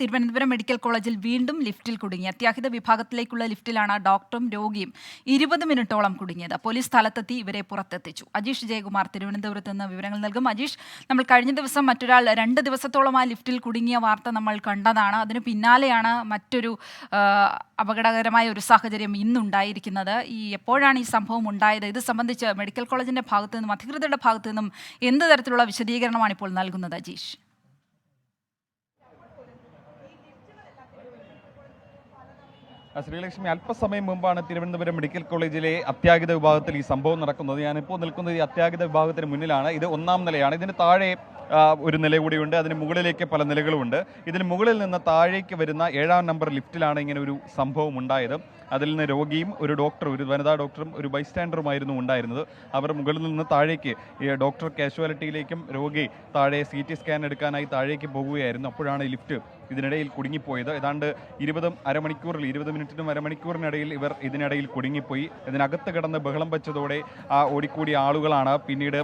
Thiruvananthapuram medical കോളേജിൽ വീണ്ടും ലിഫ്റ്റിൽ കുടുങ്ങി. അത്യാഹിത വിഭാഗത്തിലേക്കുള്ള ലിഫ്റ്റിലാണ് ഡോക്ടറും രോഗിയും ഇരുപത് മിനിറ്റോളം കുടുങ്ങിയത്. പോലീസ് സ്ഥലത്തെത്തി ഇവരെ പുറത്തെത്തിച്ചു. അജീഷ് ജയകുമാർ തിരുവനന്തപുരത്ത് നിന്ന് വിവരങ്ങൾ നൽകും. അജീഷ് നമ്മൾ കഴിഞ്ഞ ദിവസം മറ്റൊരാൾ രണ്ട് ദിവസത്തോളം ആ ലിഫ്റ്റിൽ കുടുങ്ങിയ വാർത്ത നമ്മൾ കണ്ടതാണ്. അതിന് പിന്നാലെയാണ് മറ്റൊരു അപകടകരമായ ഒരു സാഹചര്യം ഇന്നുണ്ടായിരിക്കുന്നത്. ഈ എപ്പോഴാണ് ഈ സംഭവം ഉണ്ടായത്? ഇത് സംബന്ധിച്ച് മെഡിക്കൽ കോളേജിന്റെ ഭാഗത്തു നിന്നും അധികൃതരുടെ ഭാഗത്തു നിന്നും എന്ത് തരത്തിലുള്ള വിശദീകരണമാണ് ഇപ്പോൾ നൽകുന്നത് അജീഷ്? ശ്രീലക്ഷ്മി അല്പസമയം മുമ്പാണ് തിരുവനന്തപുരം മെഡിക്കൽ കോളേജിലെ അത്യാഹിത വിഭാഗത്തിൽ ഈ സംഭവം നടക്കുന്നത്. ഞാനിപ്പോൾ നിൽക്കുന്നത് ഈ അത്യാഹിത വിഭാഗത്തിന് മുന്നിലാണ്. ഇത് ഒന്നാം നിലയാണ്. ഇതിന് താഴെ ഒരു നില കൂടിയുണ്ട്. അതിന് മുകളിലേക്ക് പല നിലകളുമുണ്ട് ഇതിന് മുകളിൽ നിന്ന് താഴേക്ക് വരുന്ന ഏഴാം നമ്പർ ലിഫ്റ്റിലാണ് ഇങ്ങനെ ഒരു സംഭവം ഉണ്ടായത്. അതിൽ നിന്ന് രോഗിയും ഒരു ഡോക്ടറും ഒരു വനിതാ ഡോക്ടറും ഒരു ബൈസ്റ്റാൻഡറുമായിരുന്നു ഉണ്ടായിരുന്നത്. അവർ മുകളിൽ നിന്ന് താഴേക്ക് ഈ ഡോക്ടർ കാഷ്വാലിറ്റിയിലേക്കും രോഗി താഴെ സി ടി സ്കാൻ എടുക്കാനായി താഴേക്ക് പോകുകയായിരുന്നു. അപ്പോഴാണ് ലിഫ്റ്റ് ഇതിനിടയിൽ കുടുങ്ങിപ്പോയത്. ഏതാണ്ട് ഇരുപതും അരമണിക്കൂറിൽ ഇരുപത് മിനിറ്റിനും അരമണിക്കൂറിനിടയിൽ ഇവർ ഇതിനിടയിൽ കുടുങ്ങിപ്പോയി. ഇതിനകത്ത് കിടന്ന് ബഹളം വെച്ചതോടെ ആ ഓടിക്കൂടിയ ആളുകളാണ് പിന്നീട്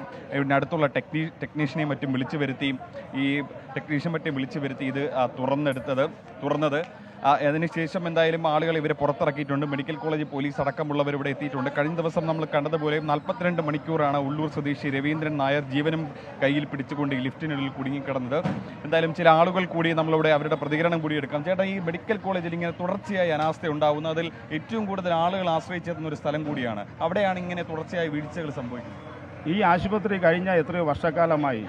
അടുത്തുള്ള ടെക്നീ ടെക്നീഷ്യനെയും മറ്റും വിളിച്ചു വരുത്തി ഈ ടെക്നീഷ്യൻ മറ്റും വിളിച്ചു വരുത്തി ഇത് തുറന്നെടുത്തത് തുറന്നത്. അതിനുശേഷം എന്തായാലും ആളുകൾ ഇവരെ പുറത്തിറക്കിയിട്ടുണ്ട്. മെഡിക്കൽ കോളേജ് പോലീസ് അടക്കമുള്ളവർ ഇവിടെ എത്തിയിട്ടുണ്ട്. കഴിഞ്ഞ ദിവസം നമ്മൾ കണ്ടതുപോലെ നാൽപ്പത്തിരണ്ട് മണിക്കൂറാണ് ഉള്ളൂർ സ്വദേശി രവീന്ദ്രൻ നായർ ജീവനും കയ്യിൽ പിടിച്ചുകൊണ്ട് ഈ ലിഫ്റ്റിനുള്ളിൽ കുടുങ്ങിക്കിടന്നത്. എന്തായാലും ചില ആളുകൾ കൂടി നമ്മളിവിടെ അവരുടെ പ്രതികരണം കൂടി എടുക്കാം. ചേട്ടാ ഈ മെഡിക്കൽ കോളേജിൽ ഇങ്ങനെ തുടർച്ചയായി അനാസ്ഥ ഉണ്ടാവുന്ന അതിൽ ഏറ്റവും കൂടുതൽ ആളുകൾ ആശ്രയിച്ചെത്തുന്ന ഒരു സ്ഥലം കൂടിയാണ്. അവിടെയാണ് ഇങ്ങനെ തുടർച്ചയായി വീഴ്ചകൾ സംഭവിക്കുന്നത്. ഈ ആശുപത്രി കഴിഞ്ഞ എത്രയോ വർഷക്കാലമായി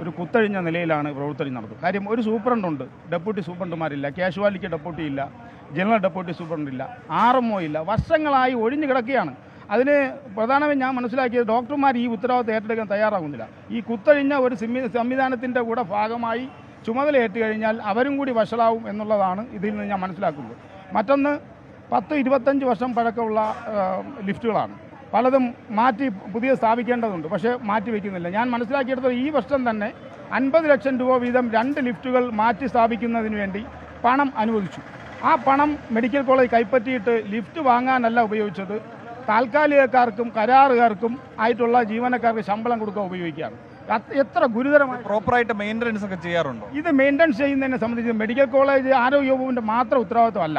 ഒരു കുത്തഴിഞ്ഞ നിലയിലാണ് പ്രവർത്തനം നടത്തുന്നത് കാര്യം ഒരു സൂപ്രണ്ടുണ്ട് ഡെപ്യൂട്ടി സൂപ്രണ്ടുമാരില്ല. കാഷ്വാലിറ്റി ഡെപ്യൂട്ടി ഇല്ല. ജനറൽ ഡെപ്യൂട്ടി സൂപ്രണ്ട് ഇല്ല. ആർ എം ഒ ഇല്ല. വർഷങ്ങളായി ഒഴിഞ്ഞു കിടക്കുകയാണ്. അതിന് പ്രധാനമായും ഞാൻ മനസ്സിലാക്കിയത് ഡോക്ടർമാർ ഈ ഉത്തരവാദിത്തം ഏറ്റെടുക്കാൻ തയ്യാറാകുന്നില്ല. ഈ കുത്തഴിഞ്ഞ ഒരു സംവിധാനത്തിന്റെ കൂടെ ഭാഗമായി ചുമതല ഏറ്റുകഴിഞ്ഞാൽ അവരും കൂടി വഷളാവും എന്നുള്ളതാണ് ഇതിൽ നിന്ന് ഞാൻ മനസ്സിലാക്കുന്നത്. മറ്റൊന്ന് പത്ത് ഇരുപത്തഞ്ച് വർഷം പഴക്കമുള്ള ലിഫ്റ്റുകളാണ്. പലതും മാറ്റി പുതിയ സ്ഥാപിക്കേണ്ടതുണ്ട്. പക്ഷേ മാറ്റി വയ്ക്കുന്നില്ല ഞാൻ മനസ്സിലാക്കിയെടുത്തത് ഈ വർഷം തന്നെ അൻപത് ലക്ഷം രൂപ വീതം രണ്ട് ലിഫ്റ്റുകൾ മാറ്റി സ്ഥാപിക്കുന്നതിന് വേണ്ടി പണം അനുവദിച്ചു. ആ പണം മെഡിക്കൽ കോളേജ് കൈപ്പറ്റിയിട്ട് ലിഫ്റ്റ് വാങ്ങാനല്ല ഉപയോഗിച്ചത്. താൽക്കാലികക്കാർക്കും കരാറുകാർക്കും ആയിട്ടുള്ള ജീവനക്കാർക്ക് ശമ്പളം കൊടുക്കാൻ ഉപയോഗിക്കുകയാണ്. എത്ര ഗുരുതരമായി പ്രോപ്പറായിട്ട് മെയിന്റനൻസ് ഒക്കെ ചെയ്യാറുണ്ടോ? ഇത് മെയിന്റെനൻസ് ചെയ്യുന്നതിനെ സംബന്ധിച്ച് മെഡിക്കൽ കോളേജ് ആരോഗ്യ വകുപ്പിന്റെ മാത്രം ഉത്തരവാദിത്വമല്ല.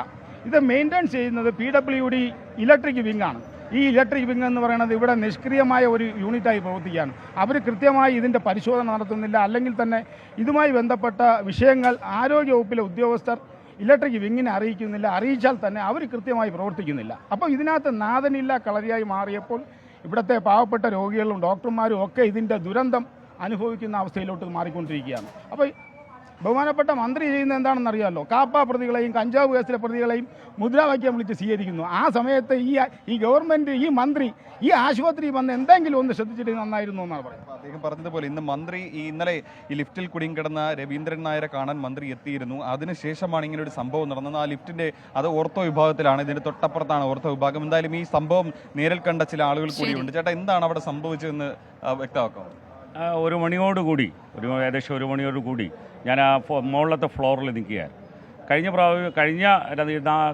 ഇത് മെയിന്റെനൻസ് ചെയ്യുന്നത് P W D electric wing ആണ് ഈ ഇലക്ട്രിക് വിങ് എന്ന് പറയുന്നത് ഇവിടെ നിഷ്ക്രിയമായ ഒരു യൂണിറ്റായി പ്രവർത്തിക്കുകയാണ്. അവർ കൃത്യമായി ഇതിന്റെ പരിശോധന നടത്തുന്നില്ല. അല്ലെങ്കിൽ തന്നെ ഇതുമായി ബന്ധപ്പെട്ട വിഷയങ്ങൾ ആരോഗ്യവകുപ്പിലെ ഉദ്യോഗസ്ഥർ ഇലക്ട്രിക് വിങ്ങിനെ അറിയിക്കുന്നില്ല. അറിയിച്ചാൽ തന്നെ അവർ കൃത്യമായി പ്രവർത്തിക്കുന്നില്ല. അപ്പോൾ ഇതിനകത്ത് നാഥനില്ല കളരിയായി മാറിയപ്പോൾ ഇവിടുത്തെ പാവപ്പെട്ട രോഗികളും ഡോക്ടർമാരും ഒക്കെ ഇതിന്റെ ദുരന്തം അനുഭവിക്കുന്ന അവസ്ഥയിലോട്ട് മാറിക്കൊണ്ടിരിക്കുകയാണ്. അപ്പോൾ ബഹുമാനപ്പെട്ട മന്ത്രി ചെയ്യുന്നത് എന്താണെന്ന് അറിയാമല്ലോ കാപ്പ പ്രതികളെയും കഞ്ചാവ് കേസിലെ പ്രതികളെയും മുദ്രാവാക്യം വിളിച്ച് സ്വീകരിക്കുന്നു. ആ സമയത്ത് ഈ ഈ ഗവൺമെന്റ് ഈ മന്ത്രി ഈ ആശുപത്രി വന്ന് എന്തെങ്കിലും ഒന്ന് ശ്രദ്ധിച്ചിട്ട് നന്നായിരുന്നു എന്നാണ് പറയുന്നത്. അദ്ദേഹം പറഞ്ഞതുപോലെ ഇന്ന് മന്ത്രി ഈ ഇന്നലെ ഈ ലിഫ്റ്റിൽ കുടുങ്ങിക്കിടന്ന രവീന്ദ്രൻ നായരെ കാണാൻ മന്ത്രി എത്തിയിരുന്നു. അതിനുശേഷമാണ് ഇങ്ങനെ ഒരു സംഭവം നടന്നത്. ആ ലിഫ്റ്റിന്റെ അത് ഓർത്തോ വിഭാഗത്തിലാണ്. ഇതിന്റെ തൊട്ടപ്പുറത്താണ് ഓർത്തോ വിഭാഗം. എന്തായാലും ഈ സംഭവം നേരിൽ കണ്ട ചില ആളുകൾ കൂടിയുണ്ട്. ചേട്ടാ എന്താണ് അവിടെ സംഭവിച്ചതെന്ന് വ്യക്തമാക്കാം? ഒരു മണിയോടുകൂടി ഒരു ഏകദേശം ഒരു മണിയോട് കൂടി ഞാൻ ആ ഫോ- മുകളിലത്തെ ഫ്ലോറിൽ നിൽക്കുകയാണ് കഴിഞ്ഞ പ്രാവശ്യം കഴിഞ്ഞ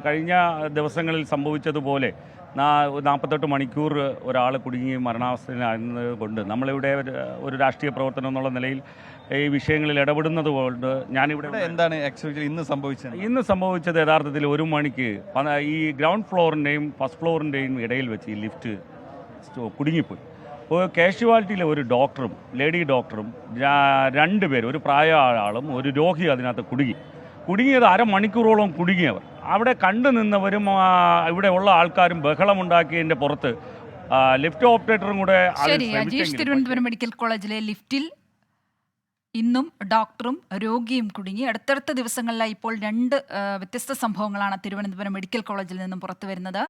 കഴിഞ്ഞ ദിവസങ്ങളിൽ സംഭവിച്ചതുപോലെ നാൽപ്പത്തെട്ട് മണിക്കൂർ ഒരാൾ കുടുങ്ങി മരണാവസ്ഥയിലായിരുന്നത് കൊണ്ട് നമ്മളിവിടെ ഒരു- ഒരു രാഷ്ട്രീയ പ്രവർത്തനം എന്നുള്ള നിലയിൽ ഈ വിഷയങ്ങളിൽ ഇടപെടുന്നത് കൊണ്ട് ഞാനിവിടെ എന്താണ് ആക്ച്വലി ഇന്ന് സംഭവിച്ചത്? ഇന്ന് സംഭവിച്ചത് യഥാർത്ഥത്തിൽ ഒരു മണിക്ക് ഈ ഗ്രൗണ്ട് ഫ്ലോറിന്റെയും ഫസ്റ്റ് ഫ്ലോറിന്റെയും ഇടയിൽ വെച്ച് ഈ ലിഫ്റ്റ് കുടുങ്ങിപ്പോയി. കാഷ്വാലിറ്റിയിലെ ഒരു ഡോക്ടറും ലേഡി ഡോക്ടറും രണ്ട് പേര് ഒരു പ്രായ ആളും ഒരു രോഗി അതിനകത്ത് കുടുങ്ങി. കുടുങ്ങിയത് അരമണിക്കൂറോളം കുടുങ്ങിയവർ അവിടെ കണ്ടു നിന്നവരും ഇവിടെ ഉള്ള ആൾക്കാരും ബഹളമുണ്ടാക്കിയതിന്റെ പുറത്ത് ലിഫ്റ്റ് ഓപ്പറേറ്ററും കൂടെ തിരുവനന്തപുരം മെഡിക്കൽ കോളേജിലെ ലിഫ്റ്റിൽ ഇന്നും ഡോക്ടറും രോഗിയും കുടുങ്ങി. അടുത്തടുത്ത ദിവസങ്ങളിലായി ഇപ്പോൾ രണ്ട് വ്യത്യസ്ത സംഭവങ്ങളാണ് തിരുവനന്തപുരം മെഡിക്കൽ കോളേജിൽ നിന്നും പുറത്തു വരുന്നത്.